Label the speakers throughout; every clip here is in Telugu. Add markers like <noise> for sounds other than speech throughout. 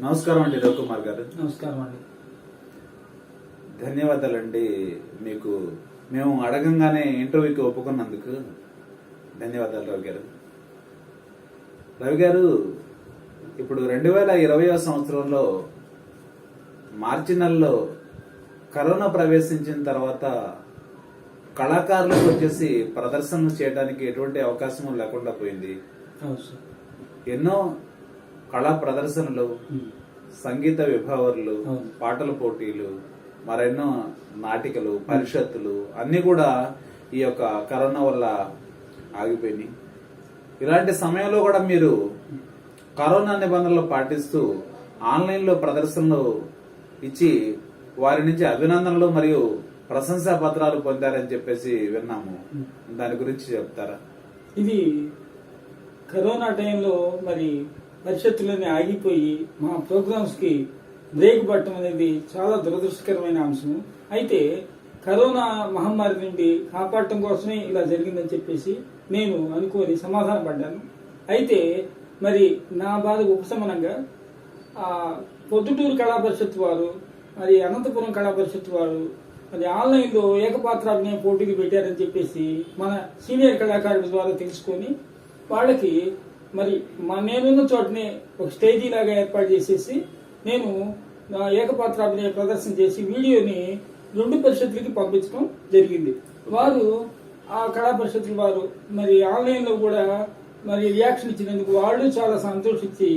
Speaker 1: నమస్కారం అండి రవికుమార్ గారు.
Speaker 2: నమస్కారం అండి.
Speaker 1: ధన్యవాదాలండి మీకు. మేము అడగంగానే ఇంటర్వ్యూకి ఒప్పుకున్నందుకు ధన్యవాదాలు రవి గారు. రవి గారు ఇప్పుడు రెండు వేల ఇరవయో సంవత్సరంలో మార్చి నెలలో కరోనా ప్రవేశించిన తర్వాత కళాకారులకు వచ్చేసి ప్రదర్శనలు చేయడానికి ఎటువంటి అవకాశం లేకుండా పోయింది. ఎన్నో కళా ప్రదర్శనలు. సంగీత విభావరులు. పాటల పోటీలు మరెన్నో నాటికలు పరిషత్తులు అన్ని కూడా ఈ యొక్క కరోనా వల్ల ఆగిపోయినాయి ఇలాంటి సమయంలో కూడా మీరు కరోనా నిబంధనలు పాటిస్తూ ఆన్లైన్లో ప్రదర్శనలు ఇచ్చి వారి నుంచి అభినందనలు మరియు ప్రశంసా పత్రాలు పొందారని చెప్పేసి విన్నాము దాని గురించి చెప్తారా
Speaker 2: ఇది కరోనా టైంలో మరి పరిషత్తులన్నీ ఆగిపోయి మా ప్రోగ్రామ్స్కి బ్రేక్ పట్టడం అనేది చాలా దురదృష్టకరమైన అంశం అయితే కరోనా మహమ్మారి నుండి కాపాడటం కోసమే ఇలా జరిగిందని చెప్పేసి నేను అనుకోని సమాధానం పడ్డాను. అయితే మరి నా బాధ ఉపశమనంగా ఆ పొద్దుటూరు కళా పరిషత్ వారు మరి అనంతపురం కళా పరిషత్ వారు మరి ఆన్లైన్లో ఏకపాత్రాభినయ పోటీలు పెట్టారని చెప్పేసి మన సీనియర్ కళాకారుల ద్వారా తెలుసుకొని వాళ్ళకి మరి మా నేనున్న చోటనే ఒక స్టేజీ లాగా ఏర్పాటు చేసేసి నేను నా ఏకపాత్రాభినయ ప్రదర్శన చేసి వీడియోని రెండు పరిషత్తులకి పంపించడం జరిగింది. వారు ఆ కళా పరిషత్తుల వారు మరి ఆన్లైన్లో కూడా మరి రియాక్షన్ ఇచ్చినందుకు వాళ్ళు చాలా సంతోషించి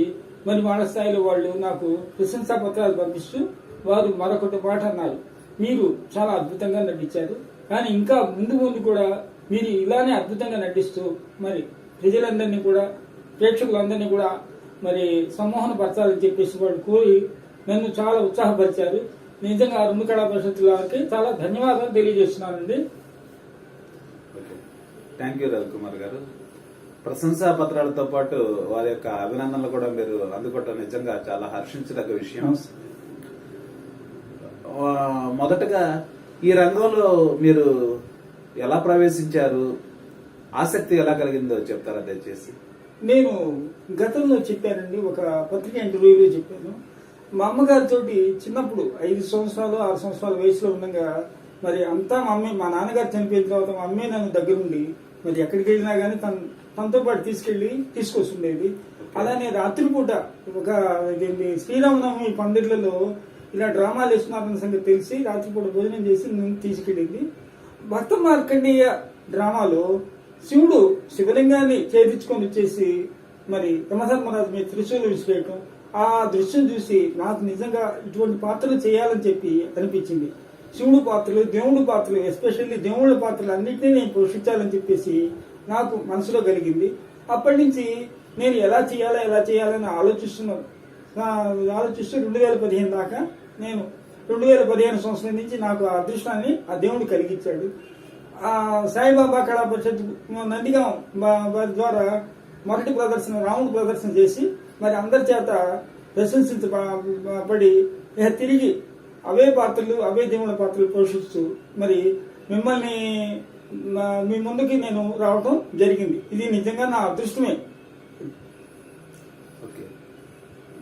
Speaker 2: మరి వాళ్ళ స్థాయిలో వాళ్ళు నాకు ప్రశంసా పత్రాలు పంపిస్తూ వారు మరొకటి మాట అన్నారు. మీరు చాలా అద్భుతంగా నటించారు. కానీ ఇంకా ముందు ముందు కూడా మీరు ఇలానే అద్భుతంగా నటిస్తూ మరి ప్రజలందరినీ కూడా ప్రేక్షకులందరినీ కూడా మరి సమ్మోహన పరచాలని చెప్పేసి వాళ్ళు కోరి నన్ను చాలా ఉత్సాహపరిచారు. నిజంగా ఆ రెండు కళా వారికి చాలా ధన్యవాదాలు తెలియజేస్తున్నానండి.
Speaker 1: థ్యాంక్ యూ రవికుమార్ గారు. ప్రశంసా పత్రాలతో పాటు వారి యొక్క అభినందనలు కూడా మీరు అందుకోవటం నిజంగా చాలా హర్షించదగ్గ విషయం. మొదటగా ఈ రంగంలో మీరు ఎలా ప్రవేశించారు? ఆసక్తి ఎలా కలిగిందో చెప్తారా దయచేసి?
Speaker 2: నేను గతంలో చెప్పానండి ఒక పత్రిక ఇంటర్వ్యూలో చెప్పాను. మా అమ్మగారితో చిన్నప్పుడు ఐదు సంవత్సరాలు ఆరు సంవత్సరాల వయసులో ఉండగా మరి అంతా మా అమ్మే మా నాన్నగారు చనిపోయిన తర్వాత మా అమ్మే నన్ను దగ్గరుండి మరి ఎక్కడికి వెళ్ళినా కానీ తన తనతో పాటు తీసుకెళ్ళి తీసుకొస్తుండేది. అలానే రాత్రిపూట ఒక శ్రీరామనవమి పందిళ్ళలో ఇలా డ్రామాలు వేస్తున్నారన్న సంగతి తెలిసి రాత్రిపూట భోజనం చేసి నన్ను తీసుకెళ్ళింది. భక్త మార్కండేయ డ్రామాలో శివుడు శివలింగాన్ని ఛేదించుకొని వచ్చేసి మరి యమధర్మరాజు మీద త్రిశూలు విసిరేయటం ఆ దృశ్యం చూసి నాకు నిజంగా ఇటువంటి పాత్రలు చేయాలని చెప్పి అనిపించింది. శివుడు పాత్రలు దేవుడు పాత్రలు ఎస్పెషల్లీ దేవుళ్ళ పాత్రలు అన్నింటినీ నేను పోషించాలని చెప్పేసి నాకు మనసులో కలిగింది. అప్పటి నుంచి నేను ఎలా చేయాలా ఎలా చేయాలని ఆలోచిస్తున్నాను నా ఆలోచిస్తూ రెండు వేల పదిహేను దాకా నేను రెండు వేల పదిహేను సంవత్సరం నుంచి నాకు ఆ అదృష్టాన్ని ఆ దేవుడు కలిగించాడు. సాయిబాబా కళా పరిషత్ నందిగాం ద్వారా మొదటి ప్రదర్శన రాముడు ప్రదర్శన చేసి మరి అందరి చేత ప్రశంసించబడి తిరిగి అవే పాత్రలు అవే దేవుళ్ళ పాత్రలు పోషిస్తూ మరి మిమ్మల్ని మీ ముందుకి నేను రావడం జరిగింది. ఇది నిజంగా నా అదృష్టమే.
Speaker 1: ఓకే.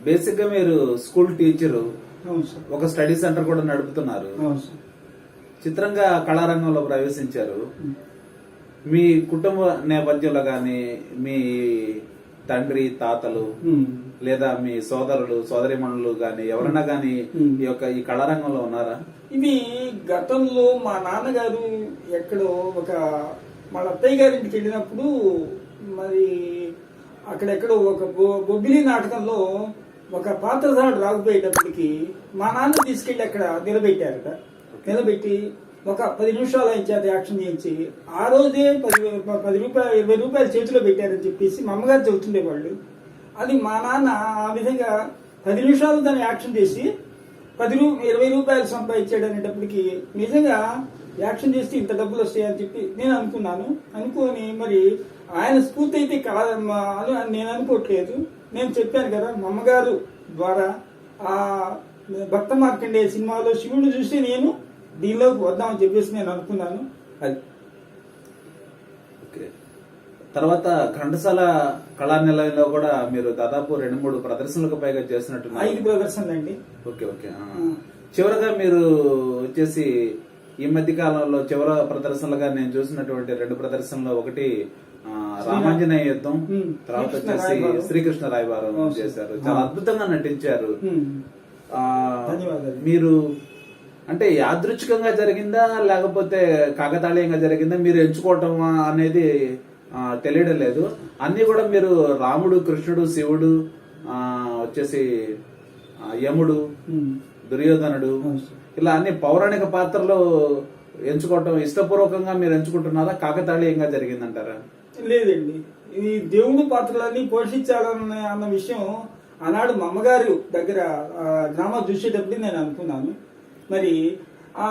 Speaker 1: బేసిక్గా మీరు స్కూల్ టీచరు ఒక స్టడీ సెంటర్ కూడా నడుపుతున్నారు.
Speaker 2: అవును సార్.
Speaker 1: చిత్రంగా కళారంగంలో ప్రవేశించారు మీ కుటుంబ నేపథ్యంలో గాని మీ తండ్రి తాతలు. లేదా మీ సోదరులు సోదరిమణులు గాని ఎవరైనా గాని. ఈ యొక్క ఈ కళారంగంలో ఉన్నారా
Speaker 2: ఇది గతంలో మా నాన్నగారు ఎక్కడో ఒక మా అత్తయ్య గారింటికి వెళ్ళినప్పుడు మరి అక్కడెక్కడో ఒక బొబ్బిలి నాటకంలో ఒక పాత్రధారుడు రాకపోయేటప్పటికి మా నాన్న తీసుకెళ్ళి అక్కడ నిలబెట్టారట నిలబెట్టి ఒక పది నిమిషాలు ఆయన చేత యాక్షన్ చేయించి ఆ రోజే పది పది రూపాయలు ఇరవై రూపాయలు చేతిలో పెట్టారని చెప్పేసి మా అమ్మగారు చెబుతుండేవాళ్ళు అది మా నాన్న ఆ విధంగా పది నిమిషాలు దాన్ని యాక్షన్ చేసి పది రూ ఇరవై రూపాయలు సంపాదించాడు అనేటప్పటికి నిజంగా యాక్షన్ చేస్తే ఇంత డబ్బులు వస్తాయని చెప్పి నేను అనుకున్నాను. అనుకొని మరి ఆయన స్ఫూర్తి అయితే కాదమ్మా అని నేను అనుకోవట్లేదు. నేను చెప్పాను కదా మా అమ్మగారు ద్వారా ఆ భక్త మార్కండే సినిమాలో శివుడు చూసి నేను దీనిలోకి వద్దామని చెప్పేసి నేను అనుకున్నాను. అది.
Speaker 1: ఓకే. తర్వాత ఘంటసాల కళా నిలయంలో కూడా మీరు దాదాపు రెండు మూడు ప్రదర్శనలకు పైగా
Speaker 2: ఐదు
Speaker 1: చేసినట్టున్నారు
Speaker 2: ప్రదర్శనలు అండి.
Speaker 1: Okay okay. చివరగా మీరు వచ్చేసి ఈ మధ్య కాలంలో చివర ప్రదర్శనలుగా నేను చూసినటువంటి రెండు ప్రదర్శనలు ఒకటి రామాంజనేయ యుద్ధం. తర్వాత వచ్చేసి. శ్రీకృష్ణ రాయబారం. చేశారు. చాలా అద్భుతంగా నటించారు. మీరు అంటే యాదృచ్ఛికంగా జరిగిందా లేకపోతే కాకతాళీయంగా జరిగిందా మీరు ఎంచుకోవటం అనేది తెలియడం లేదు అన్ని కూడా మీరు రాముడు కృష్ణుడు శివుడు వచ్చేసి యముడు. దుర్యోధనుడు. ఇలా అన్ని పౌరాణిక పాత్రలు ఎంచుకోవటం ఇష్టపూర్వకంగా మీరు ఎంచుకుంటున్నారా కాకతాళీయంగా జరిగిందంటారా
Speaker 2: లేదండి ఈ దేవుడు పాత్రలన్నీ పోషించాలన్న అన్న విషయం ఆనాడు మా అమ్మగారు దగ్గర డ్రామా చూసేటప్పుడు నేను అనుకున్నాను మరి ఆ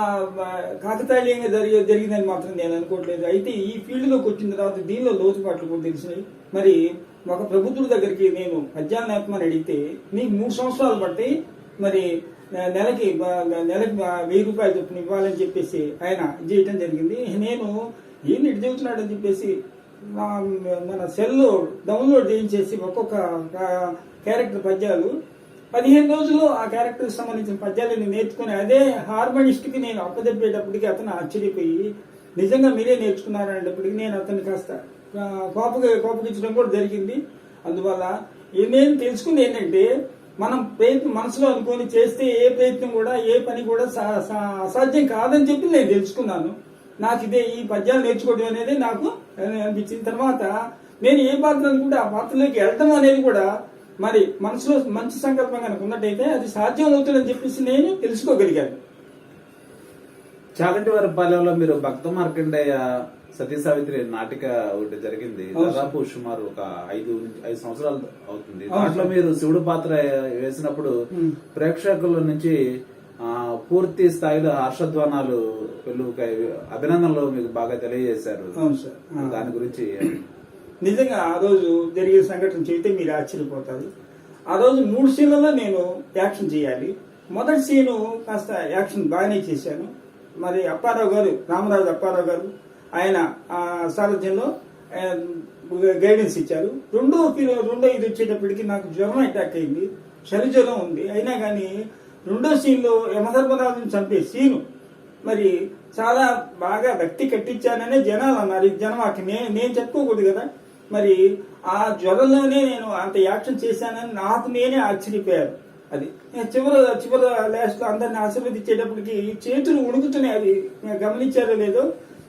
Speaker 2: కాకతాళీయంగా జరిగి జరిగిందని మాత్రం నేను అనుకోవట్లేదు. అయితే ఈ ఫీల్డ్లోకి వచ్చిన తర్వాత దీనిలో లోతుపాట్లు కూడా తెలిసినాయి. మరి ఒక ప్రభుత్వం దగ్గరికి నేను పద్యాలు నేర్పమని అడిగితే నీకు మూడు సంవత్సరాలు బట్టి మరి నెలకి నెలకి వెయ్యి రూపాయలు చొప్పున ఇవ్వాలని చెప్పేసి ఆయన చేయటం జరిగింది. నేను ఏం ఇటు చెబుతున్నాడని చెప్పేసి మన సెల్లో డౌన్లోడ్ చేయించేసి ఒక్కొక్క క్యారెక్టర్ పద్యాలు పదిహేను రోజులు ఆ క్యారెక్టర్ సంబంధించిన పద్యాలను నేర్చుకుని అదే హార్మోనిస్ట్కి నేను అప్పచెప్పేటప్పటికి అతను ఆశ్చర్యపోయి నిజంగా మీరే నేర్చుకున్నారనేటప్పటికి నేను అతన్ని కాస్త కోపగా కోపగించడం కూడా జరిగింది. అందువల్ల నేను తెలుసుకుంది ఏంటంటే మనం ప్రయత్నం మనసులో అనుకొని చేస్తే ఏ ప్రయత్నం కూడా ఏ పని కూడా సా- సా- అసాధ్యం కాదని చెప్పి నేను తెలుసుకున్నాను. నాకు ఇదే ఈ పద్యాలు నేర్చుకోవడం అనేది నాకు అనిపించిన తర్వాత నేను ఏ పాత్ర అనుకుంటే ఆ పాత్రలోకి వెళ్ళటం అనేది కూడా మరి మనసులో మంచి సంకల్పం కనుక ఉన్నట్టయితే అది సాధ్యం అవుతుందని చెప్పేసి నేను తెలుసుకోగలిగాను
Speaker 1: చాగంటి వారి పాలెంలో మీరు భక్త మార్కండేయ సతీ సావిత్రి నాటిక ఒకటి జరిగింది. దాదాపు సుమారు ఒక ఐదు ఐదు సంవత్సరాలు అవుతుంది దాంట్లో. మీరు శివుడు పాత్ర వేసినప్పుడు. ప్రేక్షకుల నుంచి పూర్తి స్థాయిలో హర్షధ్వానాలు అభినందనలు మీకు బాగా తెలియజేశారు. దాని గురించి
Speaker 2: నిజంగా ఆ రోజు జరిగే సంఘటన చెబితే మీరు ఆశ్చర్యపోతారు. ఆ రోజు మూడు సీన్లలో నేను యాక్షన్ చేయాలి. మొదటి సీను కాస్త యాక్షన్ బాగానే చేశాను. మరి అప్పారావు గారు రామరాజు అప్పారావు గారు ఆయన ఆ సారథ్యంలో గైడెన్స్ ఇచ్చారు. రెండో రెండో ఇది వచ్చేటప్పటికి నాకు జ్వరం అటాక్ అయింది. చలి జ్వరం ఉంది. అయినా కానీ రెండో సీన్లో యమధర్మరాజుని చంపే సీను మరి చాలా బాగా వ్యక్తి కట్టించాననే జనాలు అన్నారు. జనం అక్కడ నేను నేను చెప్పుకోకూడదు కదా. మరి ఆ జ్వరంలోనే నేను అంత యాక్షన్ చేశానని నాకు నేనే ఆశ్చర్యపోయాను అది నేను చివరి చివరి లాస్ట్ అందరిని ఆశీర్వదించేటప్పటికి చేతులు ఉడుకుతూనే అది గమనించారో లేదో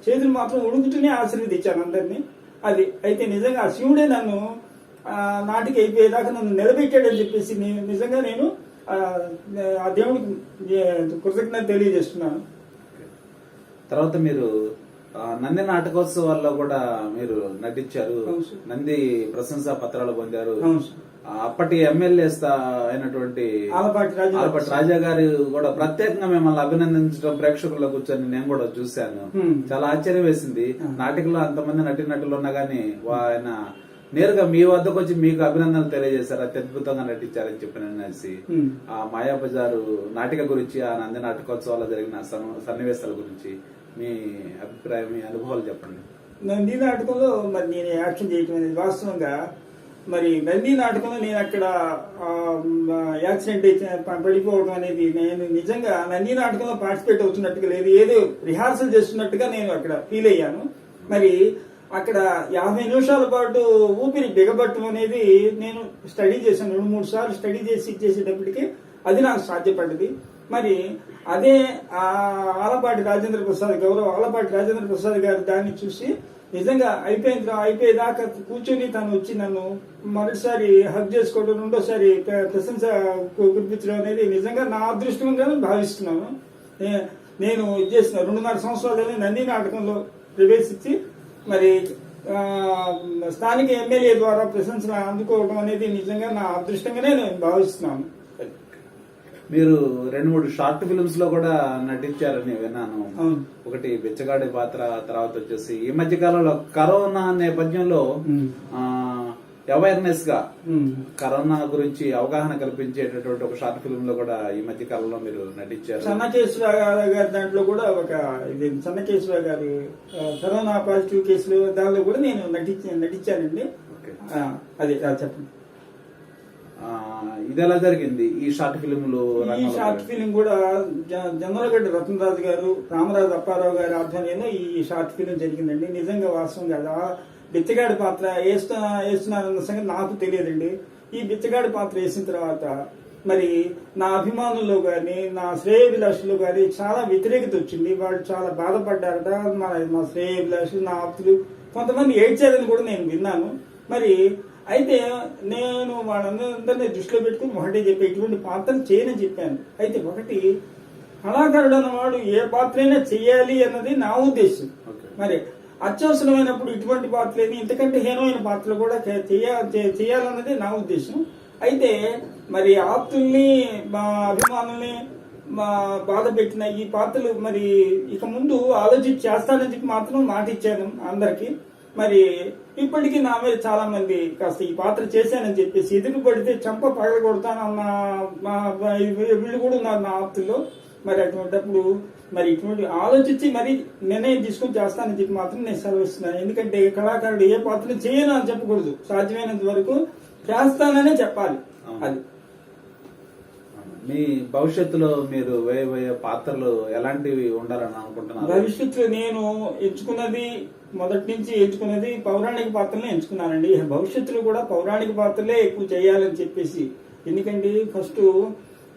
Speaker 2: చేతులు మాత్రం ఉణుకుతూనే ఆశీర్వదించాను అందరినీ. అది అయితే నిజంగా శివుడే నన్ను నాటికి అయిపోయేదాకా నన్ను నిలబెట్టాడని చెప్పేసి నేను నిజంగా నేను ఆ, దేవుడికి కృతజ్ఞత తెలియజేస్తున్నాను.
Speaker 1: తర్వాత మీరు నంది నాటకోత్సవాల్లో కూడా మీరు నటించారు. నంది ప్రశంసా పత్రాలు పొందారు అప్పటి ఎమ్మెల్యే అయినటువంటి
Speaker 2: ఆలపాటి రాజు
Speaker 1: గారు కూడా ప్రత్యేకంగా మిమ్మల్ని అభినందించడం ప్రేక్షకుల్లో కూర్చొని నేను కూడా చూశాను. చాలా ఆశ్చర్యం వేసింది. నాటికలో అంతమంది నటినటులు ఉన్నా గానీ ఆయన నేరుగా మీ వద్దకు వచ్చి మీకు అభినందనలు తెలియజేశారు అత్యద్భుతంగా నటించారని చెప్పిన అనేసి. ఆ మాయాబజారు నాటిక గురించి ఆ నంది నాటకోత్సవాల్లో జరిగిన సన్నివేశాల గురించి మీ అభిప్రాయం మీ అనుభవాలు చెప్పండి.
Speaker 2: నంది నాటకంలో మరి నేను యాక్షన్ చేయటం అనేది వాస్తవంగా మరి నంది నాటకంలో నేను అక్కడ యాక్సిడెంట్ అయితే పడిపోవడం అనేది నేను నిజంగా నంది నాటకంలో పార్టిసిపేట్ అవుతున్నట్టుగా లేదు. ఏదో రిహార్సల్ చేస్తున్నట్టుగా నేను అక్కడ ఫీల్ అయ్యాను. మరి అక్కడ యాభై నిమిషాల పాటు ఊపిరి బిగబట్టడం అనేది నేను స్టడీ చేశాను. రెండు మూడు సార్లు స్టడీ చేసి చేసేటప్పటికి అది నాకు సాధ్యపడ్డది. మరి అదే ఆ ఆలపాటి రాజేంద్ర ప్రసాద్ గౌరవ ఆలపాటి రాజేంద్ర ప్రసాద్ గారు దాన్ని చూసి నిజంగా అయిపోయిన అయిపోయేదాకా కూర్చొని తను వచ్చి నన్ను మొదటిసారి హక్ చేసుకోవడం రెండోసారి ప్రశంస కురిపించడం అనేది నిజంగా నా అదృష్టంగా భావిస్తున్నాను. నేను ఇది చేసిన రెండున్నర సంవత్సరాలని నంది నాటకంలో ప్రవేశించి మరి స్థానిక ఎమ్మెల్యే ద్వారా ప్రశంసలు అందుకోవడం అనేది నిజంగా నా అదృష్టంగానే నేను భావిస్తున్నాను.
Speaker 1: మీరు రెండు మూడు షార్ట్ ఫిల్మ్స్లో కూడా నటించారని విన్నాను. ఒకటి బిచ్చగాడి పాత్ర తర్వాత వచ్చేసి ఈ మధ్య కాలంలో కరోనా నేపథ్యంలో
Speaker 2: అవేర్నెస్గా.
Speaker 1: కరోనా గురించి అవగాహన కల్పించేటటువంటి ఒక షార్ట్ ఫిల్మ్లో కూడా ఈ మధ్య కాలంలో మీరు నటించారు.
Speaker 2: చెన్నకేశ్వర గారి దాంట్లో కూడా ఒక ఇది చెన్నకేశ్వర గారి కరోనా పాజిటివ్ కేసులు దానిలో కూడా నేను నటించి నటించానండి. అదే చెప్పండి.
Speaker 1: ఇది ఎలా జరిగింది? ఈ షార్ట్ ఫిల్మ్లు
Speaker 2: ఈ షార్ట్ ఫిలిం కూడా జ- జొన్నలగడ్డ రత్నరాజు గారు రామరాజు అప్పారావు గారి ఆధ్వర్యంలో ఈ షార్ట్ ఫిలిం జరిగిందండి. నిజంగా వాస్తవం కాదు. బిచ్చగాడి పాత్ర వేస్తున్నా వేస్తున్నారన్న సంగతి నాకు తెలియదండి. ఈ బిచ్చగాడి పాత్ర వేసిన తర్వాత మరి నా అభిమానుల్లో కానీ నా శ్రేయభిలాషులు కానీ చాలా వ్యతిరేకత వచ్చింది. వాళ్ళు చాలా బాధపడ్డారట. మా మా శ్రేయభిలాషులు నా ఆప్తులు కొంతమంది ఏడ్చారని కూడా నేను విన్నాను. మరి అయితే నేను వాళ్ళందరినీ దృష్టిలో పెట్టుకుని ఒకటే చెప్పి ఇటువంటి పాత్రలు చేయనని చెప్పాను. అయితే ఒకటి కళాకారుడు అన్నవాడు ఏ పాత్రైనా చేయాలి అన్నది నా ఉద్దేశం. మరి అత్యవసరమైనప్పుడు ఇటువంటి పాత్రలేని ఇంతకంటే హీనమైన పాత్రలు కూడా చేయాలన్నది నా ఉద్దేశం. అయితే మరి ఆప్తుల్ని మా అభిమానుల్ని మా బాధ పెట్టిన ఈ పాత్రలు మరి ఇక ముందు ఆలోచించి చేస్తానని చెప్పి మాత్రం మాట ఇచ్చాను అందరికి. మరి ఇప్పటికీ నా మీద చాలా మంది కాస్త ఈ పాత్ర చేశానని చెప్పేసి ఎదురు పడితే చంప పగల కొడతానన్న మా- మా- వీళ్ళు కూడా ఉన్నారు నా ఆప్తుల్లో. మరి అటువంటిప్పుడు మరి ఇటువంటి ఆలోచించి మరి నిర్ణయం తీసుకొని చేస్తానని చెప్పి మాత్రం నేను సెలవిస్తున్నాను ఎందుకంటే కళాకారుడు ఏ పాత్ర చేయను అని చెప్పకూడదు. సాధ్యమైనంత వరకు చేస్తాననే చెప్పాలి. అది.
Speaker 1: మీ భవిష్యత్తులో మీరు వేయబోయే పాత్రలు ఎలాంటివి ఉండాలని అనుకుంటున్నారు?
Speaker 2: భవిష్యత్తులో నేను ఎంచుకున్నది మొదటి నుంచి ఎంచుకున్నది పౌరాణిక పాత్రలే ఎంచుకున్నానండి. భవిష్యత్తులో కూడా పౌరాణిక పాత్రలే ఎక్కువ చేయాలని చెప్పేసి. ఎందుకంటే ఫస్ట్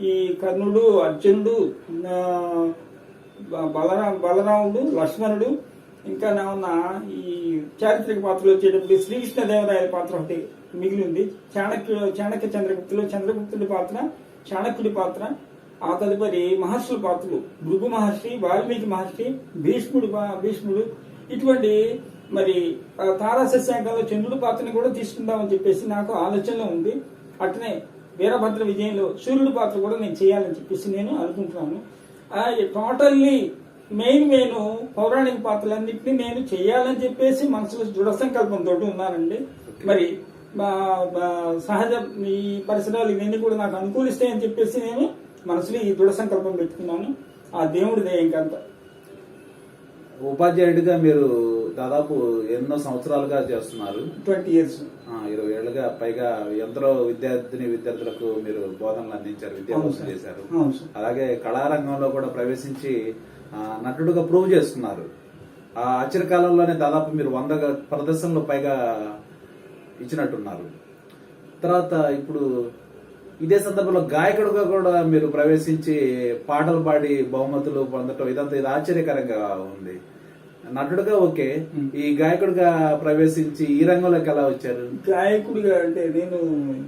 Speaker 2: ఈ కర్ణుడు అర్జునుడు బలరా బలరాముడు లక్ష్మణుడు ఇంకా నా ఉన్న ఈ చారిత్రక పాత్రలు వచ్చేటప్పుడు శ్రీకృష్ణదేవరాయల పాత్ర ఒకటి మిగిలి ఉంది. చాణక్య చాణక్య చంద్రగుప్తులు చంద్రగుప్తుడి పాత్ర చాణక్యుడి పాత్ర ఆ తదుపరి మహర్షుల పాత్రలు భృగు మహర్షి వాల్మీకి మహర్షి భీష్ముడు భీష్ముడు. ఇటువంటి మరి ఆ తారా సస్యాంకంలో చంద్రుడి పాత్రని కూడా తీసుకుందామని చెప్పేసి నాకు ఆలోచనలో ఉంది. అట్నే వీరభద్ర విజయంలో సూర్యుడి పాత్ర కూడా నేను చేయాలని చెప్పేసి నేను అనుకుంటున్నాను. ఆ టోటల్లీ మెయిన్ మెయిన్ పౌరాణిక పాత్రలన్నింటినీ నేను చేయాలని చెప్పేసి మనసులో దృఢ సంకల్పంతో ఉన్నానండి. మరి సహజ ఈ పరిసరాలు ఇవన్నీ కూడా నాకు అనుకూలిస్తాయని చెప్పేసి నేను మనసులో ఈ దృఢ సంకల్పం పెట్టుకున్నాను. ఆ దేవుడి ఇంకంత
Speaker 1: ఉపాధ్యాయుడిగా మీరు దాదాపు ఎన్నో సంవత్సరాలుగా చేస్తున్నారు.
Speaker 2: Twenty years.
Speaker 1: ఇరవై ఏళ్ళుగా పైగా ఎందరో విద్యార్థిని విద్యార్థులకు మీరు బోధనలు అందించారు విద్యాభ్యాసం చేశారు. అలాగే కళారంగంలో కూడా ప్రవేశించి నటుడుగా ప్రూవ్ చేసుకున్నారు. ఆ కాలంలోనే దాదాపు మీరు వంద ప్రదర్శనలు పైగా ఇచ్చినట్టున్నారు. తర్వాత ఇప్పుడు ఇదే సందర్భంలో గాయకుడుగా కూడా మీరు ప్రవేశించి పాటలు పాడి బహుమతులు పొందటం ఇదంతా ఇది ఆశ్చర్యకరంగా ఉంది. నటుడుగా ఓకే ఈ గాయకుడిగా ప్రవేశించి ఈ రంగంలోకి ఎలా వచ్చారు?
Speaker 2: గాయకుడిగా అంటే నేను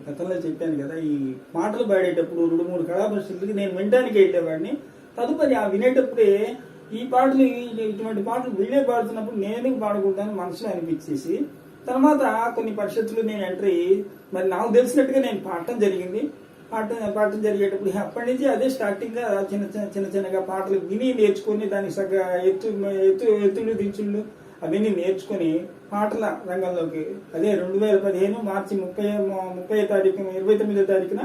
Speaker 2: గతంలో చెప్పాను కదా ఈ పాటలు పాడేటప్పుడు రెండు మూడు కళాపరిస్థితులకి నేను వినడానికి వెళ్ళేవాడిని. తదుపరి ఆ వినేటప్పుడే ఈ పాటలు ఇటువంటి పాటలు వీళ్ళే పాడుతున్నప్పుడు నేను పాడకూడదని మనసులో అనిపించేసి తర్వాత కొన్ని పరిషత్తులు నేను ఎంట్రీ మరి నాకు తెలిసినట్టుగా నేను పాడటం జరిగింది. పాడటం పాడటం జరిగేటప్పుడు అప్పటి నుంచి అదే స్టార్టింగ్గా చిన్న చిన్న చిన్న చిన్నగా పాటలు విని నేర్చుకొని దానికి సగ ఎత్తు ఎత్తు ఎత్తులు దించుళ్ళు అవన్నీ నేర్చుకుని పాటల రంగంలోకి అదే రెండు వేల పదిహేను మార్చి ముప్పై ముప్పై తారీఖు ఇరవై తొమ్మిదో తారీఖున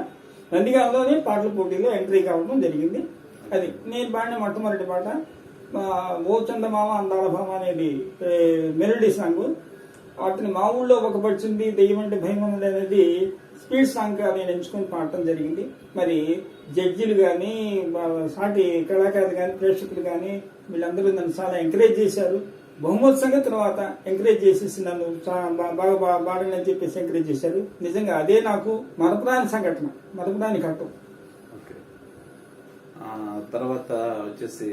Speaker 2: నందిగాంలోనే పాటల పోటీలో ఎంట్రీ కావడం జరిగింది. అది నేను పాడిన మొట్టమొదటి పాట ఓ చందమామ అందాల భామ అనేది మెలడీ మెలోడీ సాంగ్. వాటిని మా ఊళ్ళో ఒక పడుతుంది దెయ్యం అంటే భయం ఉన్నది అనేది స్పీడ్ సాంగ్గా నేను ఎంచుకొని పాడటం జరిగింది. మరి జడ్జీలు కానీ సాటి కళాకారులు కానీ ప్రేక్షకులు కానీ వీళ్ళందరూ నన్ను చాలా ఎంకరేజ్ చేశారు. బహుమతి తర్వాత ఎంకరేజ్ చేసేసి నన్ను బాగా బాగా అని చెప్పేసి ఎంకరేజ్ చేశారు. నిజంగా అదే నాకు మరపురాని సంఘటన మరపురాని ఘట్టం.
Speaker 1: తర్వాత వచ్చేసి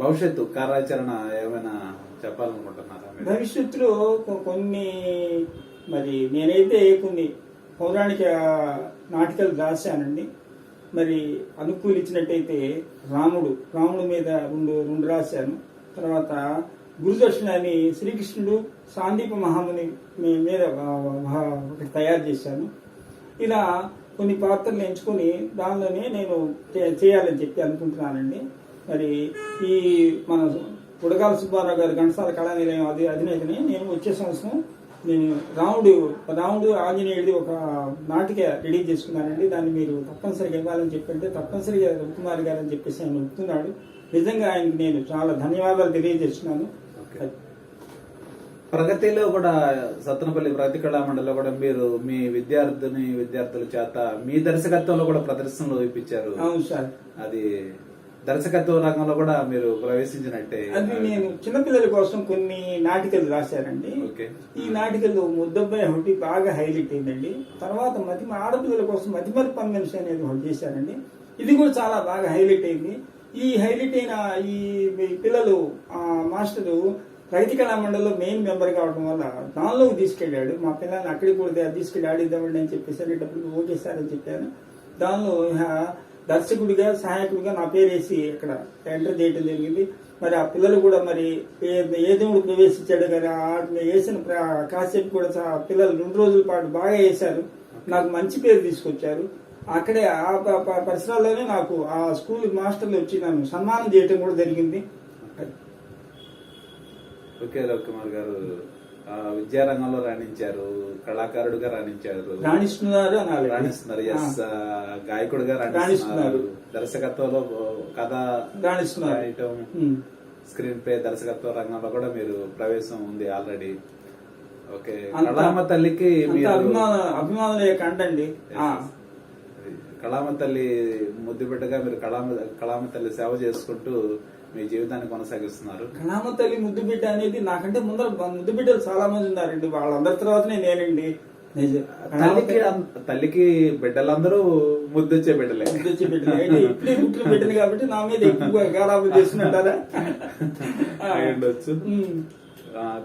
Speaker 1: భవిష్యత్తు కార్యాచరణ ఏమైనా చెప్పాలనుకుంటున్నారా
Speaker 2: భవిష్యత్తులో కొన్ని మరి నేనైతే కొన్ని పౌరాణిక నాటికలు రాశానండి. మరి అనుకూలించినట్టయితే రాముడు రాముడి మీద రెండు రెండు రాశాను. తర్వాత గురుదర్శన అని శ్రీకృష్ణుడు సాందీప మహాముని మీద ఒకటి తయారు చేశాను. ఇలా కొన్ని పాత్రలు ఎంచుకొని దానిలోనే నేను చేయాలని చెప్పి అనుకుంటున్నానండి. మరి ఈ మన ఉడగాల సుబ్బారావు గారి ఘంటసాల కళానిలయం అది అధినేతని నేను వచ్చే సంవత్సరం నేను రాముడు రాముడు ఆంజనేయుడి ఒక నాటిక రెడీ చేసుకున్నానండి. దాన్ని మీరు తప్పనిసరిగా ఇవ్వాలని చెప్పంటే తప్పనిసరిగా రవికుమార్ గారు అని చెప్పేసి ఆయన ఒప్పుతున్నాడు నిజంగా ఆయనకి నేను చాలా ధన్యవాదాలు తెలియజేస్తున్నాను.
Speaker 1: ఓకే. ప్రగతిలో కూడా సత్తనపల్లి ప్రగతి కళా మండలిలో కూడా మీరు మీ విద్యార్థిని విద్యార్థుల చేత మీ దర్శకత్వంలో కూడా ప్రదర్శనలు ఇప్పించారు.
Speaker 2: అవును సార్.
Speaker 1: అది దర్శకత్వ రంగంలో కూడా మీరు ప్రవేశించినట్టే
Speaker 2: అది నేను చిన్నపిల్లల కోసం కొన్ని నాటికలు రాశానండి ఈ నాటికల్లో ముద్దబ్బాయి ఒకటి బాగా హైలైట్ అయిందండి. తర్వాత మతి ఆడపిల్లల కోసం మతిమరి కన్వెన్షన్ అనేది ఒకటి చేశారండి. ఇది కూడా చాలా బాగా హైలైట్ అయింది. ఈ హైలైట్ అయిన ఈ పిల్లలు ఆ మాస్టరు ప్రగతి కళా మండలిలో మెయిన్ మెంబర్ కావడం వల్ల దానిలోకి తీసుకెళ్ళాడు. మా పిల్లల్ని అక్కడికి కూడా తీసుకెళ్ళి ఆడిద్దామండి అని చెప్పేసి అనేటప్పుడు ఓకే సార్ అని చెప్పాను. దానిలో దర్శకుడిగా సహాయకుడిగా నా పేరు వేసి ఇక్కడ ఎంటర్ చేయడం జరిగింది. మరి ఆ పిల్లలు కూడా మరి ఏ దేవుడు ప్రవేశించాడు కానీ ఆ వేసిన కాసేపు కూడా పిల్లలు రెండు రోజుల పాటు బాగా వేశారు. నాకు మంచి పేరు తీసుకొచ్చారు. అక్కడే ఆ ప- పరిసరాల్లోనే నాకు ఆ స్కూల్ మాస్టర్లు వచ్చి నన్ను సన్మానం చేయటం కూడా జరిగింది.
Speaker 1: ఓకే రవికుమార్ గారు. విద్యారంగంలో రాణించారు కళాకారుడుగా రాణించారు.
Speaker 2: రాణిస్తున్నారు
Speaker 1: రాణిస్తున్నారు ఎస్ గాయకుడిగా రాణిస్తున్నారు. దర్శకత్వంలో కథ
Speaker 2: రాణిస్తున్నారు.
Speaker 1: రాయటం. స్క్రీన్ ప్లే దర్శకత్వ రంగంలో కూడా మీరు ప్రవేశం ఉంది ఆల్రెడీ. ఓకే కళామ తల్లికి
Speaker 2: అంత
Speaker 1: మీరు
Speaker 2: అభిమాన అభిమానుల యొక్క ఆ,
Speaker 1: కళామ తల్లి ముద్దు బిడ్డగా మీరు కళామ కళామ తల్లి సేవ చేసుకుంటూ మీ జీవితాన్ని కొనసాగిస్తున్నారు.
Speaker 2: కళామ తల్లి ముద్దు బిడ్డ అనేది నాకంటే ముందర ముద్దు బిడ్డలు చాలా మంది ఉన్నారండి. వాళ్ళందరి తర్వాతనే నేనండి.
Speaker 1: తల్లికి తల్లికి బిడ్డలందరూ ముద్దొచ్చే బిడ్డలే.
Speaker 2: ముద్దు వచ్చే బిడ్డలు. ఇప్పుడే పుట్టిన బిడ్డలు కాబట్టి నా మీద ఎక్కువగా గారాబు చేస్తున్నట్టారా <laughs>
Speaker 1: అయి ఉండొచ్చు.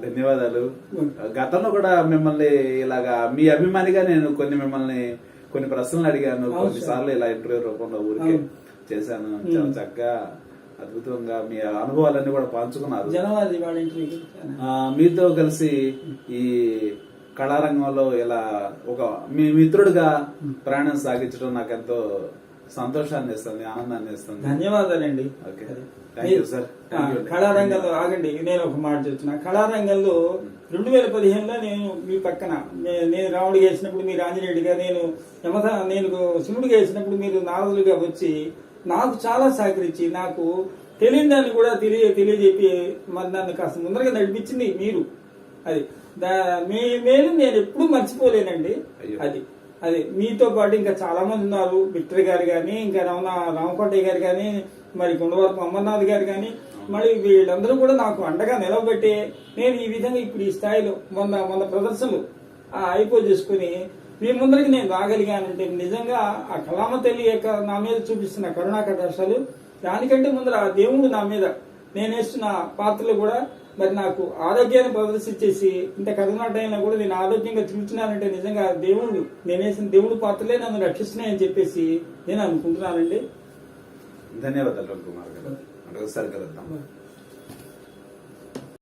Speaker 1: ధన్యవాదాలు. గతంలో కూడా మిమ్మల్ని ఇలాగా మీ అభిమానిగా నేను కొన్ని మిమ్మల్ని కొన్ని ప్రశ్నలు అడిగాను. కొన్నిసార్లు ఇలా ఇంటర్వ్యూ రూపంలో ఊరికే. చేశాను. చాలా చక్కగా అద్భుతంగా మీ అనుభవాలన్నీ కూడా పంచుకున్నారు. మీతో కలిసి ఈ కళారంగంలో ఇలా ఒక మీ మిత్రుడిగా ప్రయాణం సాగించడం నాకు ఎంతో సంతోషాన్ని ఇస్తుంది ఆనందాన్ని ఇస్తుంది.
Speaker 2: ధన్యవాదాలండి. కళారంగంలో ఆగండి నేను ఒక మాట చెప్తున్నా. కళారంగంలో రెండు వేల పదిహేనులో నేను మీ పక్కన నేను రాముడిగా వేసినప్పుడు మీరు ఆంజనేయుడిగా నేను యమధ నేను శివుడిగా వేసినప్పుడు మీరు నారదులుగా వచ్చి నాకు చాలా సహకరించి నాకు తెలియని దాన్ని కూడా తెలియ తెలియజెప్పి మరి నన్ను కాస్త ముందరగా నడిపించింది మీరు. అది. మీ మేలు నేను ఎప్పుడూ మర్చిపోలేనండి. అది. అది. మీతో పాటు ఇంకా చాలా మంది ఉన్నారు. విక్టర్ గారు కానీ ఇంకా రమణ రామకోటయ్య గారు కానీ మరి గుండవరపు అమర్నాథ్ గారు కానీ మరి వీళ్ళందరూ కూడా నాకు అండగా నిలబెట్టి నేను ఈ విధంగా ఇప్పుడు ఈ స్థాయిలో మొన్న మొన్న ప్రదర్శనలు ఆ, అయిపో చేసుకుని మీ ముందరికి నేను రాగలిగానంటే నిజంగా ఆ కలామ తల్లి యొక్క నా మీద చూపిస్తున్న కరుణాకటాశాలు దానికంటే ముందర ఆ దేవుడు నా మీద నేను వేస్తున్న పాత్రలు కూడా మరి నాకు ఆరోగ్యాన్ని ప్రదర్శించేసి ఇంత కరోనా టైంలో కూడా నేను ఆరోగ్యంగా చూస్తున్నానంటే నిజంగా దేవుడు నేనేసిన దేవుడు పాత్రలే నన్ను రక్షిస్తున్నాయని చెప్పేసి నేను అనుకుంటున్నానండి.
Speaker 1: ధన్యవాదాలు కుమార్ గారు. అంటే కలుద్దాం.